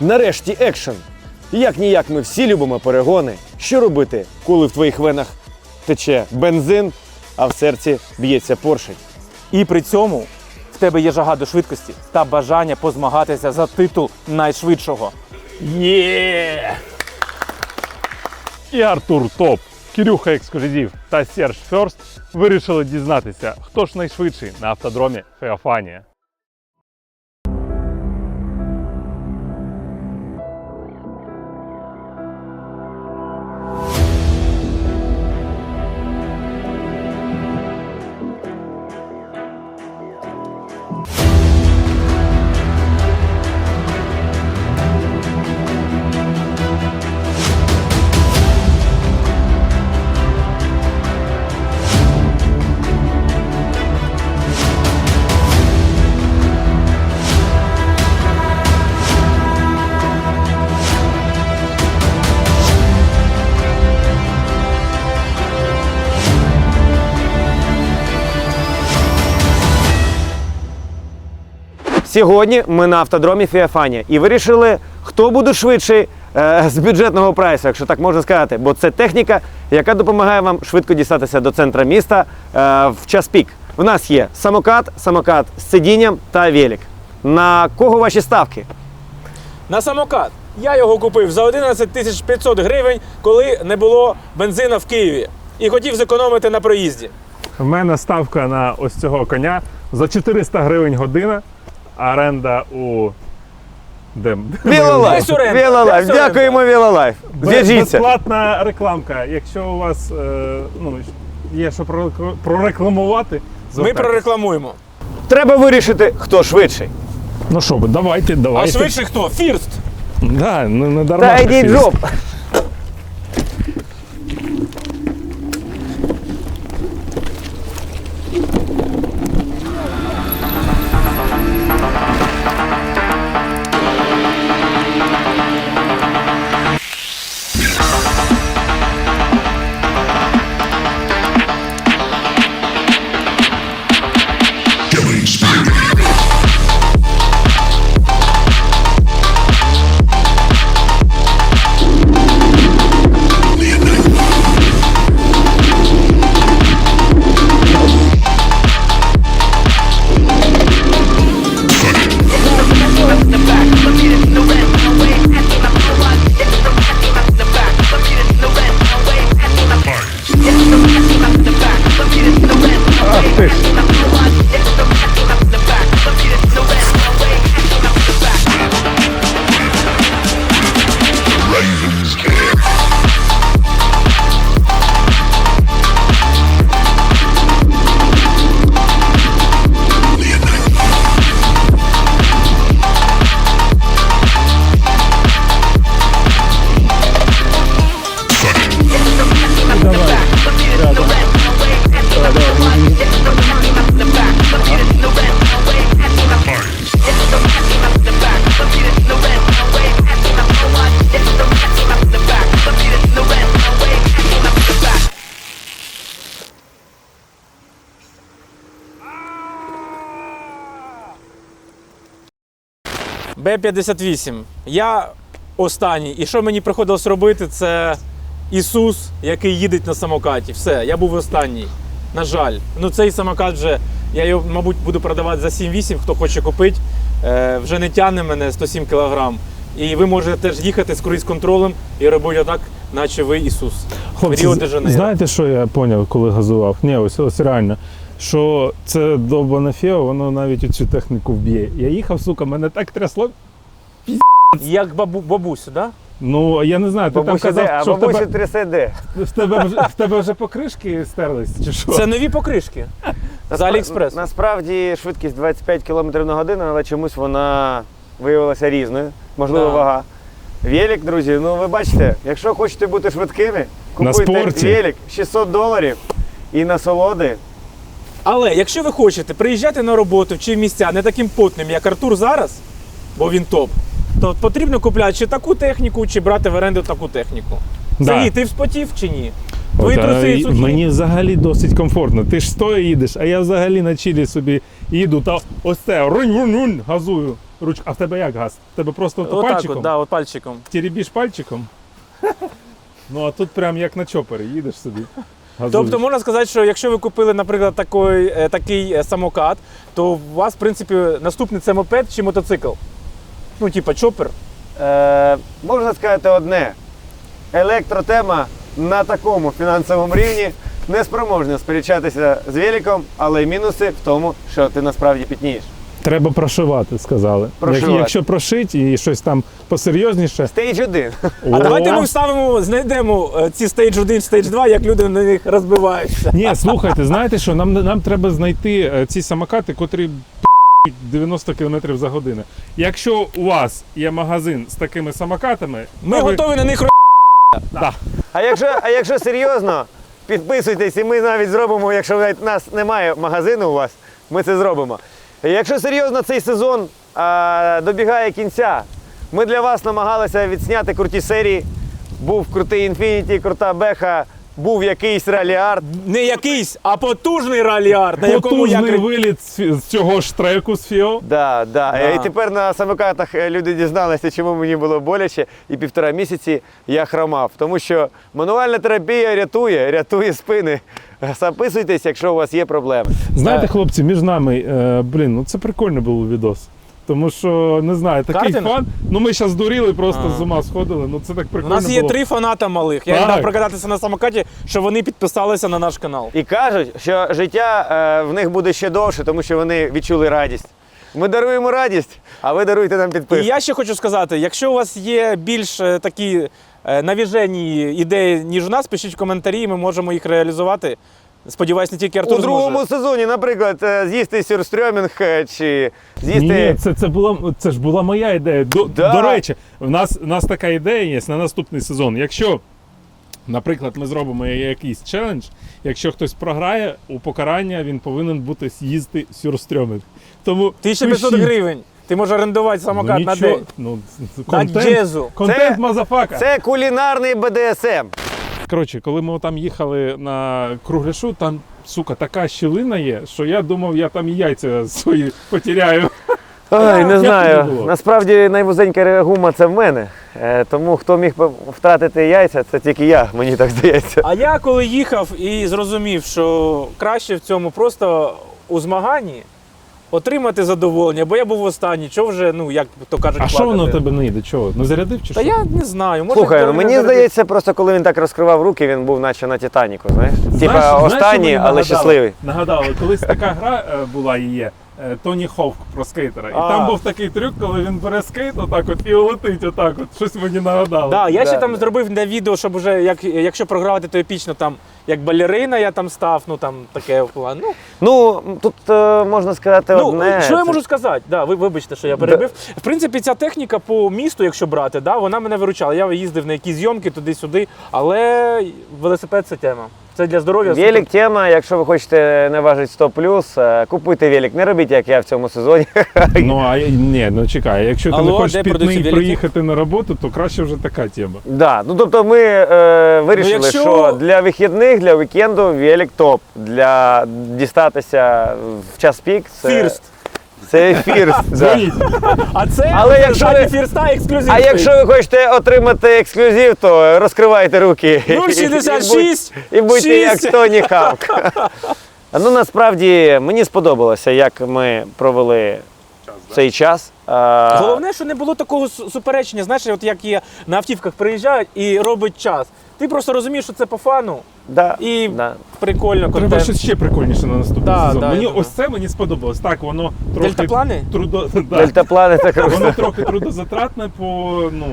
Нарешті екшен. Як ніяк ми всі любимо перегони. Що робити, коли в твоїх венах тече бензин, а в серці б'ється поршень? І при цьому в тебе є жага до швидкості та бажання позмагатися за титул найшвидшого. Є! І Артур Топ, Кирюха Ексклюзив та Серж Ферст вирішили дізнатися, хто ж найшвидший на автодромі Феофанія. Сьогодні ми на автодромі Феофанія і вирішили, хто буде швидший е, з бюджетного прайсу, якщо так можна сказати. Бо це техніка, яка допомагає вам швидко дістатися до центра міста е, в час пік. В нас є самокат, самокат з сидінням та велик. На кого ваші ставки? На самокат. Я його купив за 11 тисяч 500 гривень, коли не було бензина в Києві. І хотів зекономити на проїзді. В мене ставка на ось цього коня за 400 гривень година, оренда у. Де? Вілолайф! Десь оренда, Вілолайф! Дякуємо, Вілолайф! Без- Зв'яжіться! Безплатна рекламка. Якщо у вас е, ну, є що прорекл- прорекламувати, Ми звертайтесь. прорекламуємо. Треба вирішити, хто швидший. Ну що ви, давайте, А давайте. швидше хто? Фірст. Да, не, не дарма. Та йдіть жоп! Б-58. Я останній. І що мені приходилось робити, це Ісус, який їде на самокаті. Все, я був останній. На жаль. Ну цей самокат вже, я його, мабуть, буду продавати за 7-8, хто хоче купити. Е, вже не тягне мене 107 кг. І ви можете теж їхати з круїз-контролем і робити отак, наче ви Ісус. Хлопці, Ріо де Жанейро. знаєте, що я зрозумів, коли газував? Ні, ось, ось реально. Що це довбане фео, воно навіть цю техніку вб'є. Я їхав, сука, мене так трясло. Як бабу, бабусю, да? Ну, я не знаю, ти Бабусі там де? казав, А що в бабусі тебе, трясе де? в, тебе вже, в тебе вже покришки стерлись, чи що? Це нові покришки. З Аліекспрес. Насправді швидкість 25 км на годину, але чомусь вона виявилася різною. Можливо, Да. вага. Велик, друзі, ну ви бачите, якщо хочете бути швидкими, На купуйте спорті. велик 600 доларів і насолоди. Але якщо ви хочете приїжджати на роботу чи в місця не таким потним, як Артур зараз, бо він топ, то потрібно купляти чи таку техніку, чи брати в оренду таку техніку. Да. Сергій, ти вспотів чи ні? Твої От, труси і сухі. мені взагалі досить комфортно. Ти ж стоя їдеш, а я взагалі на чилі собі їду та ось це рунь-рунь-рунь газую. ручку. А в тебе як газ? В тебе просто от Отак пальчиком? от, да, от пальчиком. Теребіш пальчиком? ну а тут прям як на чопері, їдеш собі. Газуєш. Тобто можна сказати, що якщо ви купили, наприклад, такий, е, такий е, самокат, то у вас, в принципі, наступний це мопед чи мотоцикл. Ну, типа чопер. Е, можна сказати одне: електротема на такому фінансовому рівні не спроможна сперечатися з великом, але й мінуси в тому, що ти насправді пітнієш. Треба прошивати, сказали. Прошивати. Як- Якщо прошить і щось там посерйозніше. Стейдж 1. А давайте ми вставимо, знайдемо е, ці стейдж 1, стейдж 2, як люди на них розбиваються. Ні, слухайте, знаєте що? Нам, нам треба знайти е, ці самокати, котрі 90 км за годину. Якщо у вас є магазин з такими самокатами, Ми то ви- готові на них ро- Да. А якщо, а якщо серйозно, підписуйтесь, і ми навіть зробимо, якщо навіть нас немає магазину у вас, ми це зробимо. Якщо серйозно цей сезон а, добігає кінця, ми для вас намагалися відсняти круті серії. Був крутий Infinity, крута Беха, був якийсь раліард. не якийсь, а потужний раліар, на якому я Потужний виліт з, з цього ж треку з Фіо. Да, да. Да. І тепер на самокатах е, люди дізналися, чому мені було боляче, і півтора місяці я хромав. Тому що мануальна терапія рятує, рятує спини. Записуйтесь, якщо у вас є проблеми. Знаєте, Е. хлопці, між нами, е, блін, ну це прикольно було відос. Тому що не знаю, такий Картинг? фан. Ну ми зараз дуріли, просто А. з ума сходили. Ну це так У прикольно. нас є було. три фаната малих. Я їм Так. дав прокататися на самокаті, що вони підписалися на наш канал. І кажуть, що життя е, в них буде ще довше, тому що вони відчули радість. Ми даруємо радість, а ви даруйте нам І підписку. я ще хочу сказати: якщо у вас є більш е, такі навіжені ідеї, ніж у нас, пишіть в коментарі, і ми можемо їх реалізувати. Сподіваюсь, не тільки Артур У другому зможе. сезоні, наприклад, е, з'їсти сюрстрьомінг е, чи з'їсти. Ні, це, це, була, це ж була моя ідея. До, Да. до речі, в нас, у нас така ідея є на наступний сезон. Якщо, наприклад, ми зробимо якийсь челендж, якщо хтось програє, у покарання він повинен бути з'їсти сюрстрьоминг. Тому 1500 пишіть. гривень. Ти можеш орендувати самокат ну, на день. ну, На контент, джезу. контент Це- мазафака. Це кулінарний БДСМ. Коротше, коли ми там їхали на кругляшу, там, сука, така щілина є, що я думав, я там і яйця свої потеряю. Ой, Як не тобі знаю. було? Насправді найвузенька гума це в мене. Е, Тому хто міг би втратити яйця, це тільки я, мені так здається. А я коли їхав і зрозумів, що краще в цьому просто у змаганні отримати задоволення, бо я був останній, що вже, ну як то кажуть, А що воно в тебе не йде? Чого? Не зарядив чи Та що? я не знаю. Може, Слухай, ну мені здається, просто коли він так розкривав руки, він був наче на Титаніку, знаєш? Типа знаєш, що останній, але нагадало? щасливий. Нагадали, колись така гра е, була і є. Е, Тоні Ховк про скейтера. І А. там був такий трюк, коли він бере скейт отак от і летить отак от. Щось мені нагадало. Да, я ще Да, там да. зробив на відео, щоб уже як, якщо програвати, то епічно там як балерина я там став, ну там таке в план. Ну, Ну, тут е, можна сказати ну одне. що я можу сказати? Да, ви вибачте, що я перебив. В принципі, ця техніка по місту, якщо брати, да, вона мене виручала. Я їздив на якісь зйомки туди-сюди, але велосипед це тема. Це для здоров'я. Велик тема, якщо ви хочете не важити 100 е, купуйте велик. Не робіть, як я в цьому сезоні. Ну а ні, ну чекай, якщо ти Алло, не де хочеш продаються пітний велики? приїхати на роботу, то краще вже така тема. Да, ну тобто ми е, вирішили, Ну, якщо- що для вихідних, для вікенду велик топ. Для дістатися в час пік це, Фірст. Це ефір. да. А це Але якщо ви- фірста ексклюзив. А якщо ви хочете отримати ексклюзив, то розкривайте руки. Ну, І будь- 066, І будьте як Тоні Хавк. А, Ну насправді мені сподобалося, як ми провели цей час. А, Головне, що не було такого суперечення. Знаєш, от як є на автівках приїжджають і робить час. Ти просто розумієш, що це по фану да, і да. прикольно Треба щось ще прикольніше на наступний Да, сезон. да, мені ось це мені сподобалось. Так, воно трохи Дельтаплани? трудо... да. Дельтаплани це круто. Воно трохи трудозатратне по ну,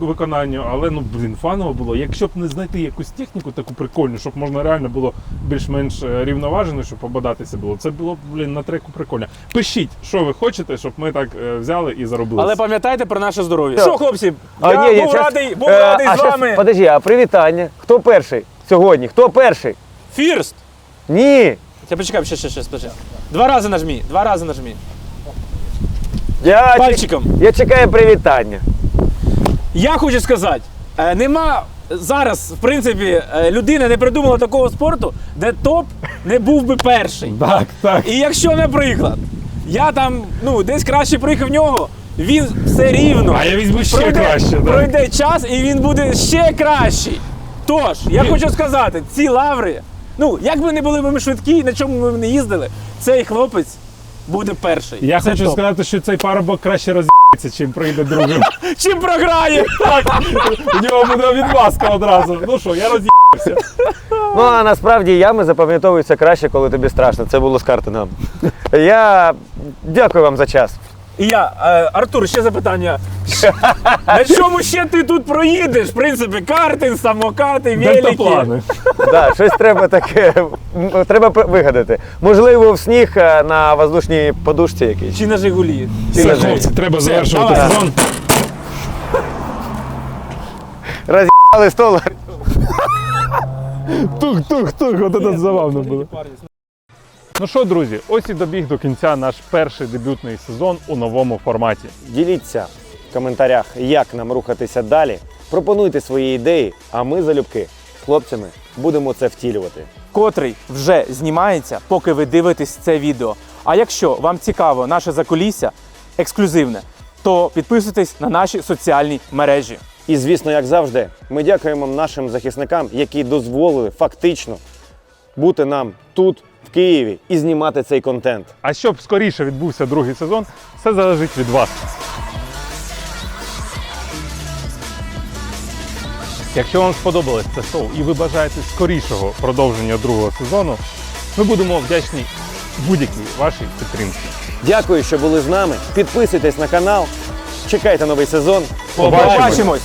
виконанню, але ну блін, фаново було. Якщо б не знайти якусь техніку таку прикольну, щоб можна реально було більш-менш е, рівноважено, щоб побадатися було. Це було б блін на треку прикольно. Пишіть, що ви хочете, щоб ми так е, взяли і заробили. Але пам'ятайте про наше здоров'я. Що? Хлопці? А, я ні, ні, був щас- радий, був Е, радий а з щас, вами. Подожди, а привітання. Хто перший сьогодні? Хто перший? Фірст. Ні. Я почекай, ще, ще, ще, ще. Два рази нажмі, два рази нажмі. Я, чек- Пальчиком. я чекаю привітання. Я хочу сказати, е, нема зараз, в принципі, е, людина не придумала такого спорту, де топ не був би перший. Так, так. І якщо, наприклад, Я там ну, десь краще приїхав в нього, він все рівно. А я візьму ще краще, да. Пройде час і він буде ще кращий. Тож, я хочу сказати, ці лаври, ну, як би не були б ми швидкі, на чому ми не їздили, цей хлопець буде перший. Я Це хочу топ. сказати, що цей парубок краще роз'їться, чим прийде другим. Чим програє? Так, у нього буде відмазка одразу. Ну що, я роз'їбався. Ну а насправді ями запам'ятовуються краще, коли тобі страшно. Це було з картингом. Я дякую вам за час. І я, е, Артур, ще запитання. На чому ще ти тут проїдеш? В принципі, картинг, самокати, велики. Дельтаплани. Да, щось треба таке м, треба п- вигадати. Можливо, в сніг е, на воздушній подушці якійсь. Чи на Жигулі? Все, хлопці, треба завершувати давай. сезон. Роз'їбали стол. Тух-тух-тух, от це забавно було. Ну що, друзі, ось і добіг до кінця наш перший дебютний сезон у новому форматі. Діліться в коментарях, як нам рухатися далі. Пропонуйте свої ідеї, а ми залюбки з хлопцями будемо це втілювати. котрий вже знімається, поки ви дивитесь це відео. А якщо вам цікаво наше закулісся ексклюзивне, то підписуйтесь на наші соціальні мережі. І звісно, як завжди, ми дякуємо нашим захисникам, які дозволили фактично бути нам тут, в Києві, і знімати цей контент. А щоб скоріше відбувся другий сезон, все залежить від вас. Якщо вам сподобалось це шоу і ви бажаєте скорішого продовження другого сезону, ми будемо вдячні будь-якій вашій підтримці. Дякую, що були з нами. Підписуйтесь на канал, чекайте новий сезон. Побачимось!